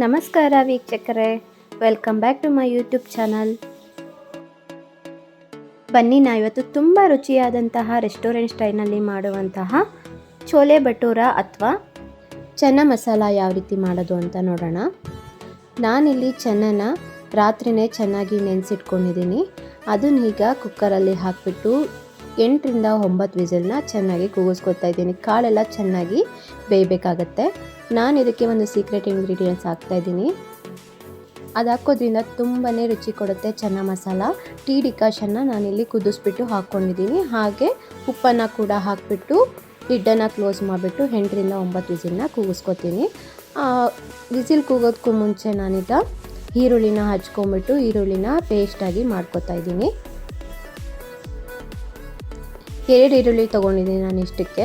ನಮಸ್ಕಾರ ವೀಕ್ಷಕರೇ. Welcome back to my YouTube channel ಬನ್ನಿ, ನಾ ಇವತ್ತು ತುಂಬ ರುಚಿಯಾದಂತಹ ರೆಸ್ಟೋರೆಂಟ್ ಸ್ಟೈಲ್ನಲ್ಲಿ ಮಾಡುವಂತಹ ಚೋಲೆ ಭಟೂರ ಅಥವಾ ಚೆನ್ನ ಮಸಾಲ ಯಾವ ರೀತಿ ಮಾಡೋದು ಅಂತ ನೋಡೋಣ. ನಾನಿಲ್ಲಿ ಚೆನ್ನನ ರಾತ್ರಿನೇ ಚೆನ್ನಾಗಿ ನೆನೆಸಿಟ್ಕೊಂಡಿದ್ದೀನಿ. ಅದನ್ನ ಈಗ ಕುಕ್ಕರಲ್ಲಿ ಹಾಕಿಬಿಟ್ಟು ಎಂಟರಿಂದ ಒಂಬತ್ತು ವಿಸಿಲ್ನ ಚೆನ್ನಾಗಿ ಕೂಗಿಸ್ಕೊತಾ ಇದ್ದೀನಿ. ಕಾಳೆಲ್ಲ ಚೆನ್ನಾಗಿ ಬೇಯಬೇಕಾಗತ್ತೆ. ನಾನು ಇದಕ್ಕೆ ಒಂದು ಸೀಕ್ರೆಟ್ ಇಂಗ್ರೀಡಿಯೆಂಟ್ಸ್ ಹಾಕ್ತಾ ಇದ್ದೀನಿ. ಅದು ಹಾಕೋದ್ರಿಂದ ತುಂಬಾ ರುಚಿ ಕೊಡುತ್ತೆ ಚೆನ್ನ ಮಸಾಲ. ಟೀ ಡಿಕಾಷನ್ನ ನಾನಿಲ್ಲಿ ಕುದಿಸ್ಬಿಟ್ಟು ಹಾಕ್ಕೊಂಡಿದ್ದೀನಿ. ಹಾಗೆ ಉಪ್ಪನ್ನು ಕೂಡ ಹಾಕಿಬಿಟ್ಟು, ಲಿಡ್ಡನ್ನು ಕ್ಲೋಸ್ ಮಾಡಿಬಿಟ್ಟು ಎಂಟರಿಂದ ಒಂಬತ್ತು ವಿಸಿಲ್ನ ಕೂಗಿಸ್ಕೊತೀನಿ. ವಿಸಿಲ್ ಕೂಗೋದಕ್ಕೂ ಮುಂಚೆ ನಾನೀಗ ಈರುಳ್ಳಿನ ಹಚ್ಕೊಂಬಿಟ್ಟು ಈರುಳ್ಳಿನ ಪೇಸ್ಟಾಗಿ ಮಾಡ್ಕೊತಾ ಇದ್ದೀನಿ. ಎರಡು ಈರುಳ್ಳಿ ತೊಗೊಂಡಿದ್ದೀನಿ ನಾನು ಇಷ್ಟಕ್ಕೆ.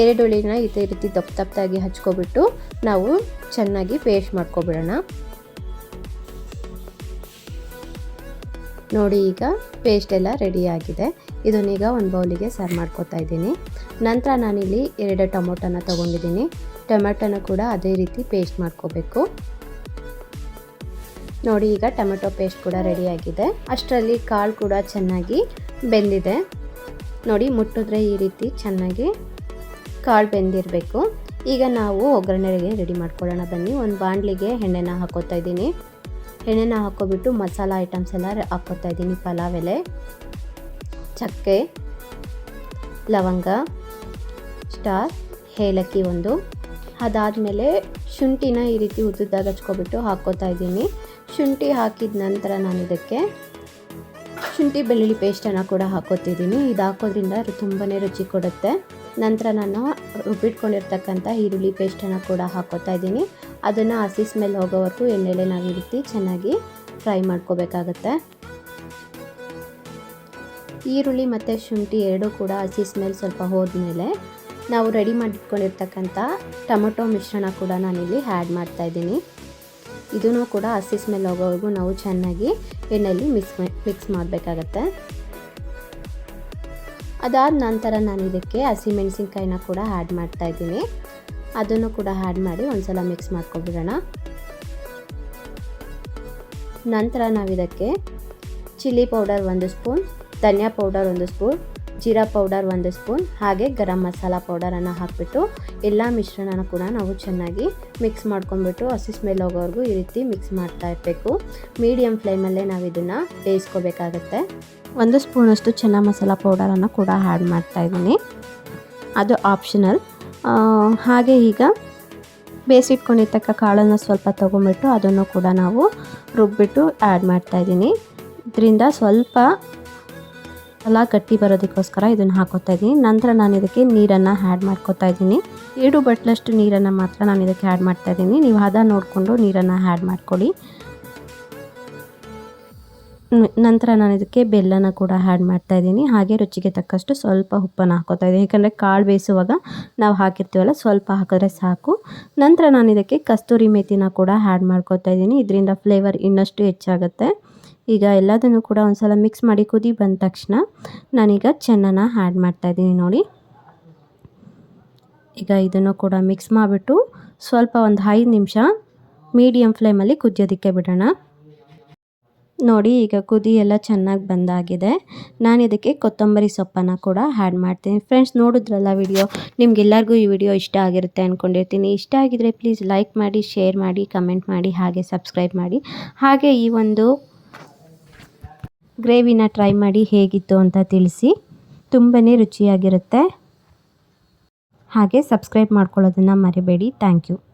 ಎರಡು ಈರುಳ್ಳಿನ ಇದೇ ರೀತಿ ದಪ್ಪ ದಪ್ಪದಾಗಿ ಹಚ್ಕೊಬಿಟ್ಟು ನಾವು ಚೆನ್ನಾಗಿ ಪೇಸ್ಟ್ ಮಾಡ್ಕೊಬಿಡೋಣ. ನೋಡಿ ಈಗ ಪೇಸ್ಟ್ ಎಲ್ಲ ರೆಡಿಯಾಗಿದೆ ಇದನ್ನೀಗ ಒಂದು ಬೌಲಿಗೆ ಸರ್ವ್ ಮಾಡ್ಕೊತಾ ಇದ್ದೀನಿ. ನಂತರ ನಾನಿಲ್ಲಿ ಎರಡು ಟೊಮೊಟೊನ ತೊಗೊಂಡಿದ್ದೀನಿ. ಟೊಮೆಟೊನ ಕೂಡ ಅದೇ ರೀತಿ ಪೇಸ್ಟ್ ಮಾಡ್ಕೋಬೇಕು. ನೋಡಿ ಈಗ ಟೊಮೆಟೊ ಪೇಸ್ಟ್ ಕೂಡ ರೆಡಿಯಾಗಿದೆ ಅಷ್ಟರಲ್ಲಿ ಕಾಳು ಕೂಡ ಚೆನ್ನಾಗಿ ಬೆಂದಿದೆ. ನೋಡಿ ಮುಟ್ಟಿದ್ರೆ ಈ ರೀತಿ ಚೆನ್ನಾಗಿ ಕಾಳು ಬೆಂದಿರಬೇಕು. ಈಗ ನಾವು ಒಗ್ಗರಣೆಗೆ ರೆಡಿ ಮಾಡ್ಕೊಳ್ಳೋಣ. ಬನ್ನಿ, ಒಂದು ಬಾಣಲಿಗೆ ಎಣ್ಣೆನ ಹಾಕೋತಾ ಇದ್ದೀನಿ. ಎಣ್ಣೆನ ಹಾಕೋಬಿಟ್ಟು ಮಸಾಲ ಐಟಮ್ಸ್ ಎಲ್ಲ ಹಾಕೋತಾ ಇದ್ದೀನಿ. ಪಲಾವ್ ಎಲೆ, ಚಕ್ಕೆ, ಲವಂಗ, ಸ್ಟಾರ್, ಏಲಕ್ಕಿ ಒಂದು. ಅದಾದಮೇಲೆ ಶುಂಠಿನ ಈ ರೀತಿ ಉದ್ದುದಾಗ ಹಚ್ಕೊಬಿಟ್ಟು ಹಾಕೋತಾ ಇದ್ದೀನಿ. ಶುಂಠಿ ಹಾಕಿದ ನಂತರ ನಾನು ಇದಕ್ಕೆ ಶುಂಠಿ ಬೆಳ್ಳುಳ್ಳಿ ಪೇಸ್ಟನ್ನು ಕೂಡ ಹಾಕೋತಿದ್ದೀನಿ ಇದು ಹಾಕೋದ್ರಿಂದ ತುಂಬಾ ರುಚಿ ಕೊಡುತ್ತೆ. ನಂತರ ನಾನು ರುಬ್ಬಿಟ್ಕೊಂಡಿರ್ತಕ್ಕಂಥ ಈರುಳ್ಳಿ ಪೇಸ್ಟನ್ನು ಕೂಡ ಹಾಕೋತಾ ಇದ್ದೀನಿ. ಅದನ್ನು ಹಸಿ ಸ್ಮೆಲ್ ಹೋಗೋವರೆಗೂ ಎಣ್ಣೆಲೆ ನಾವು ಈ ಚೆನ್ನಾಗಿ ಫ್ರೈ ಮಾಡ್ಕೋಬೇಕಾಗತ್ತೆ. ಈರುಳ್ಳಿ ಮತ್ತು ಶುಂಠಿ ಎರಡೂ ಕೂಡ ಹಸಿ ಸ್ಮೆಲ್ ಸ್ವಲ್ಪ ಹೋದ್ಮೇಲೆ ನಾವು ರೆಡಿ ಮಾಡಿಟ್ಕೊಂಡಿರ್ತಕ್ಕಂಥ ಟೊಮೊಟೊ ಮಿಶ್ರಣ ಕೂಡ ನಾನಿಲ್ಲಿ ಆ್ಯಡ್ ಮಾಡ್ತಾಯಿದ್ದೀನಿ ಇದನ್ನು ಕೂಡ ಹಸಿ ಸ್ಮೆಲ್ ಹೋಗೋವರೆಗೂ ನಾವು ಚೆನ್ನಾಗಿ ಎಣ್ಣೆಯಲ್ಲಿ ಮಿಕ್ಸ್ ಮಿಕ್ಸ್ ಮಾಡಬೇಕಾಗತ್ತೆ. ಅದಾದ ನಂತರ ನಾನು ಇದಕ್ಕೆ ಹಸಿಮೆಣಸಿನ್ಕಾಯಿನ ಕೂಡ ಆ್ಯಡ್ ಮಾಡ್ತಾಯಿದ್ದೀನಿ ಅದನ್ನು ಕೂಡ ಆ್ಯಡ್ ಮಾಡಿ ಒಂದ್ಸಲ ಮಿಕ್ಸ್ ಮಾಡ್ಕೊಬಿಡೋಣ. ನಂತರ ನಾವು ಇದಕ್ಕೆ ಚಿಲ್ಲಿ ಪೌಡರ್ ಒಂದು ಸ್ಪೂನ್ ಧನಿಯಾ ಪೌಡರ್ ಒಂದು ಸ್ಪೂನ್ ಜೀರಾ ಪೌಡರ್ ಒಂದು ಸ್ಪೂನ್, ಹಾಗೆ ಗರಂ ಮಸಾಲ ಪೌಡರನ್ನು ಹಾಕಿಬಿಟ್ಟು ಎಲ್ಲ ಮಿಶ್ರಣನ ಕೂಡ ನಾವು ಚೆನ್ನಾಗಿ ಮಿಕ್ಸ್ ಮಾಡ್ಕೊಂಡ್ಬಿಟ್ಟು ಹಸಿ ಸ್ಮೆಲ್ ಹೋಗೋವರೆಗೂ ಈ ರೀತಿ ಮಿಕ್ಸ್ ಮಾಡ್ತಾ ಇರಬೇಕು. ಮೀಡಿಯಮ್ ಫ್ಲೇಮಲ್ಲೇ ನಾವು ಇದನ್ನು ಬೇಯಿಸ್ಕೋಬೇಕಾಗತ್ತೆ. ಒಂದು ಸ್ಪೂನಷ್ಟು ಚೆನ್ನ ಮಸಾಲ ಪೌಡರನ್ನು ಕೂಡ ಆ್ಯಡ್ ಮಾಡ್ತಾಯಿದ್ದೀನಿ ಅದು ಆಪ್ಷನಲ್ ಹಾಗೆ ಈಗ ಬೇಯಿಸಿಟ್ಕೊಂಡಿರ್ತಕ್ಕ ಕಾಳನ್ನು ಸ್ವಲ್ಪ ತೊಗೊಂಬಿಟ್ಟು ಅದನ್ನು ಕೂಡ ನಾವು ರುಬ್ಬಿಟ್ಟು ಆ್ಯಡ್ ಮಾಡ್ತಾಯಿದ್ದೀನಿ ಇದರಿಂದ ಸ್ವಲ್ಪ ಎಲ್ಲ ಗಟ್ಟಿ ಬರೋದಕ್ಕೋಸ್ಕರ ಇದನ್ನು ಹಾಕೋತಾ ಇದ್ದೀನಿ. ನಂತರ ನಾನು ಇದಕ್ಕೆ ನೀರನ್ನು ಆ್ಯಡ್ ಮಾಡ್ಕೋತಾ ಇದ್ದೀನಿ. ಎರಡು ಬಟ್ಲಷ್ಟು ನೀರನ್ನು ಮಾತ್ರ ನಾನು ಇದಕ್ಕೆ ಆ್ಯಡ್ ಮಾಡ್ತಾ ಇದ್ದೀನಿ. ನೀವು ಹದ ನೋಡಿಕೊಂಡು ನೀರನ್ನು ಆ್ಯಡ್ ಮಾಡ್ಕೊಳ್ಳಿ. ನಂತರ ನಾನು ಇದಕ್ಕೆ ಬೆಲ್ಲನ ಕೂಡ ಆ್ಯಡ್ ಮಾಡ್ತಾ ಇದ್ದೀನಿ. ಹಾಗೆ ರುಚಿಗೆ ತಕ್ಕಷ್ಟು ಸ್ವಲ್ಪ ಉಪ್ಪನ್ನು ಹಾಕೋತಾ ಇದ್ದೀನಿ. ಯಾಕಂದರೆ ಕಾಳು ಬೇಯಿಸುವಾಗ ನಾವು ಹಾಕಿರ್ತೀವಲ್ಲ, ಸ್ವಲ್ಪ ಹಾಕಿದ್ರೆ ಸಾಕು. ನಂತರ ನಾನು ಇದಕ್ಕೆ ಕಸ್ತೂರಿ ಮೇಥಿನ ಕೂಡ ಆ್ಯಡ್ ಮಾಡ್ಕೋತಾ ಇದ್ದೀನಿ. ಇದರಿಂದ ಫ್ಲೇವರ್ ಇನ್ನಷ್ಟು ಹೆಚ್ಚಾಗುತ್ತೆ. ಈಗ ಎಲ್ಲದನ್ನು ಕೂಡ ಒಂದ್ಸಲ ಮಿಕ್ಸ್ ಮಾಡಿ ಕುದಿ ಬಂದ ತಕ್ಷಣ ನಾನೀಗ ಚೆನ್ನನ ಆ್ಯಡ್ ಮಾಡ್ತಾಯಿದ್ದೀನಿ ನೋಡಿ. ಈಗ ಇದನ್ನು ಕೂಡ ಮಿಕ್ಸ್ ಮಾಡಿಬಿಟ್ಟು ಸ್ವಲ್ಪ ಒಂದು ಐದು ನಿಮಿಷ ಮೀಡಿಯಮ್ ಫ್ಲೇಮಲ್ಲಿ ಕುದಿಯೋದಕ್ಕೆ ಬಿಡೋಣ. ನೋಡಿ ಈಗ ಕುದಿ ಎಲ್ಲ ಚೆನ್ನಾಗಿ ಬಂದಾಗಿದೆ. ನಾನು ಇದಕ್ಕೆ ಕೊತ್ತಂಬರಿ ಸೊಪ್ಪನ್ನು ಕೂಡ ಆ್ಯಡ್ ಮಾಡ್ತೀನಿ. ಫ್ರೆಂಡ್ಸ್ ನೋಡಿದ್ರಲ್ಲ ವಿಡಿಯೋ ನಿಮ್ಗೆಲ್ಲರಿಗೂ ಈ ವಿಡಿಯೋ ಇಷ್ಟ ಆಗಿರುತ್ತೆ ಅಂದ್ಕೊಂಡಿರ್ತೀನಿ ಇಷ್ಟ ಆಗಿದರೆ ಪ್ಲೀಸ್ ಲೈಕ್ ಮಾಡಿ ಶೇರ್ ಮಾಡಿ ಕಮೆಂಟ್ ಮಾಡಿ, ಹಾಗೆ ಸಬ್ಸ್ಕ್ರೈಬ್ ಮಾಡಿ. ಹಾಗೆ ಈ ಒಂದು ಗ್ರೇವಿನ ಟ್ರೈ ಮಾಡಿ ಹೇಗಿತ್ತು ಅಂತ ತಿಳಿಸಿ. ತುಂಬಾ ರುಚಿಯಾಗಿರುತ್ತೆ. ಹಾಗೆ ಸಬ್ಸ್ಕ್ರೈಬ್ ಮಾಡ್ಕೊಳ್ಳೋದನ್ನು ಮರಿಬೇಡಿ. Thank you.